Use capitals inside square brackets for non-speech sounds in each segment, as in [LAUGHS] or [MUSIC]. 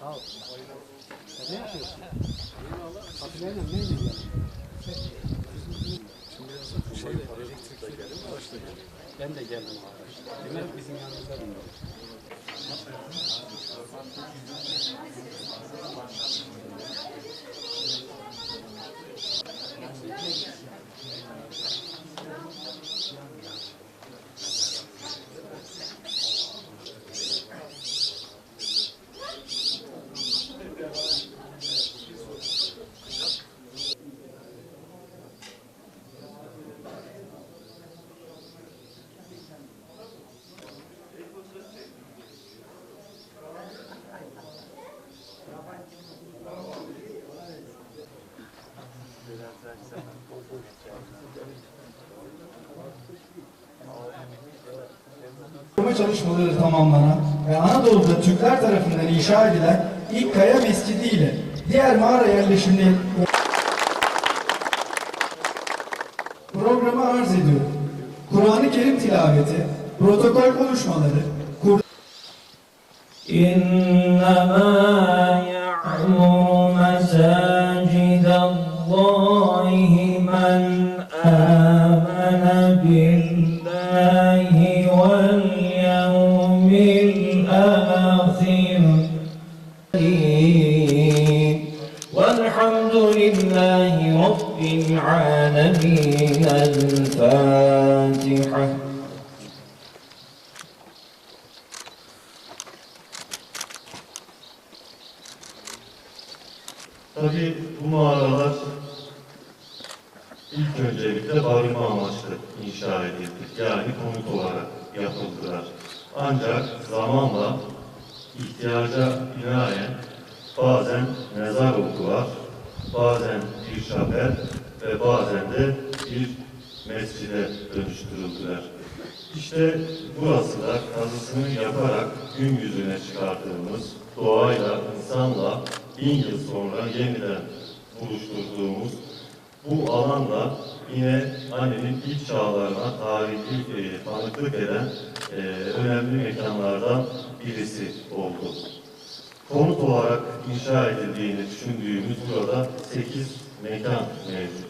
Sağ ol. Ne yapıyorsun? Fasulyeyle ne yiyorsun? Şey. Ben de geldim abi. Demek bizim yanımızda bunlar. Koruma çalışmaları tamamlanan ve Anadolu'da Türkler tarafından inşa edilen ilk kaya mescidi ile diğer mağara yerleşimleri programı arz ediyor. Kur'an-ı Kerim tilaveti, protokol konuşmaları, kur... İnnemâ ya'mur mesâcidallâh والحمد لله رب العالمين الفاتحة Tabii bu mağaralar ilk öncelikle barınma amaçlı inşa edildi. Yani konut olarak yapıldılar. Ancak zamanla ihtiyaca binaen bazen mezar oldular, bazen bir şapel ve bazen de bir mescide dönüştürüldüler. İşte burası da kazısını yaparak gün yüzüne çıkardığımız, doğayla, insanla bin yıl sonra yeniden buluşturduğumuz bu alanla yine annenin ilk çağlarına tarihi e, tanıklık eden e, önemli mekanlardan birisi oldu. Konut olarak inşa edildiğini düşündüğümüz burada 8 mekan mevcut.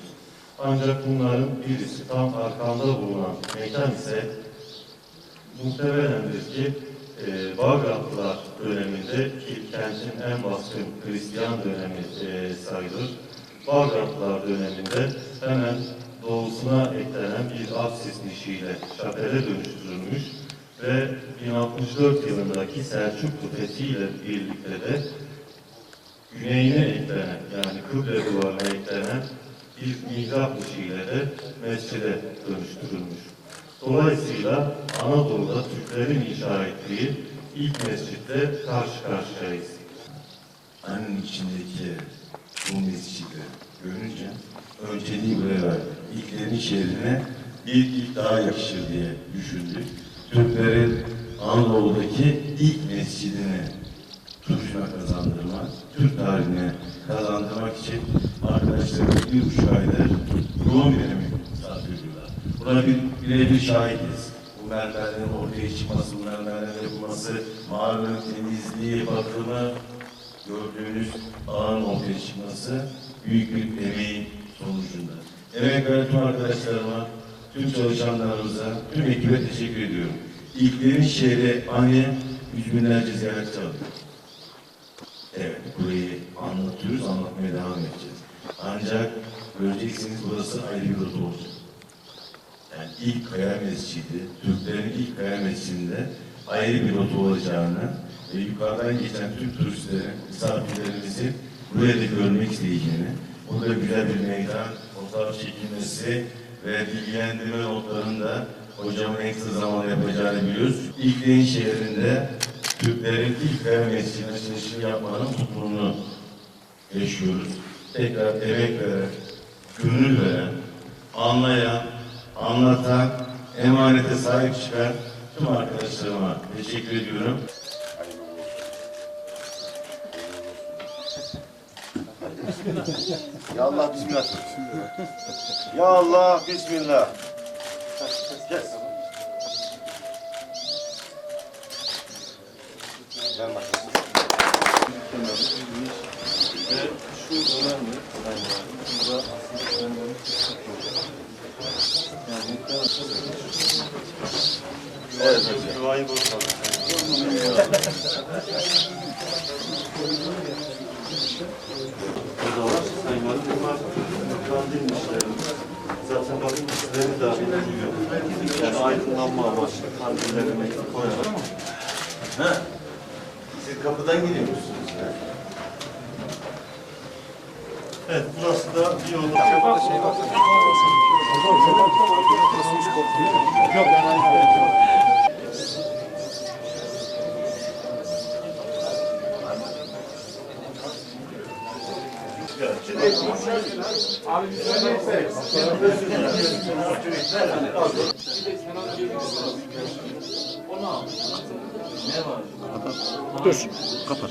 Ancak bunların birisi tam arkamda bulunan mekan ise muhtemelendir ki e, Bağdatlılar döneminde ki kentin en baskın Hristiyan dönemi e, sayılır. Bağdatlılar döneminde hemen doğusuna eklenen bir apsis nişiyle şapele dönüştürülmüş ve 1064 yılındaki Selçuklu fethiyle birlikte de güneyine eklenen yani kıble duvarına eklenen bir mihrap ışığıyla de mescide dönüştürülmüş. Dolayısıyla Anadolu'da Türklerin inşa ettiği ilk mescitte karşı karşıyayız. annenin içindeki bu mescidi görünce önceliği buraya verdi. İlklerin şehrine ilk ilk daha yakışır diye düşündük. Türklerin Anadolu'daki ilk mescidini Turşu'na kazandırmak, Türk tarihine kazandırmak için arkadaşlarımız bir buçuk aydır yoğun bir emek sarf. Buna bir birebir şahidiz. Bu mermerlerin ortaya çıkması, bu mermerlerin yapılması, mağaranın temizliği, bakımı, gördüğünüz ağın ortaya çıkması büyük bir emeğin sonucunda. Emek veren tüm arkadaşlarıma, tüm çalışanlarımıza, tüm ekibe teşekkür ediyorum. İlklerin şehri anne yüz binlerce ziyaretçi alıyor. Evet, burayı anlatıyoruz, anlatmaya devam edeceğiz. Ancak göreceksiniz burası ayrı bir rota olacak. Yani ilk kaya mescidi, Türklerin ilk kaya mescidinde ayrı bir rota olacağını ve yukarıdan geçen tüm turistlerin, misafirlerimizin buraya da görmek isteyeceğini, burada güzel bir meydan, fotoğraf çekilmesi ve bilgilendirme notlarını da hocamın en kısa zamanda yapacağını biliyoruz. İlklerin şehrinde Türklerin ilk mescidine açılışını yapmanın mutluluğunu yaşıyoruz. Tekrar emek veren, gönül veren, anlayan, anlatan, emanete sahip çıkan tüm arkadaşlarıma teşekkür ediyorum. Ya Allah bismillah. Ya Allah bismillah. Gel. Gel bakalım. önemli. Burada aslında önemli Yani Evet, duayı bozmadık. [LAUGHS] Aydınlanma amaçlı kandillerini koyarak. Ha. Siz kapıdan giriyormuşsunuz yani. Evet, burası da bir yolu. Dur. Kapat.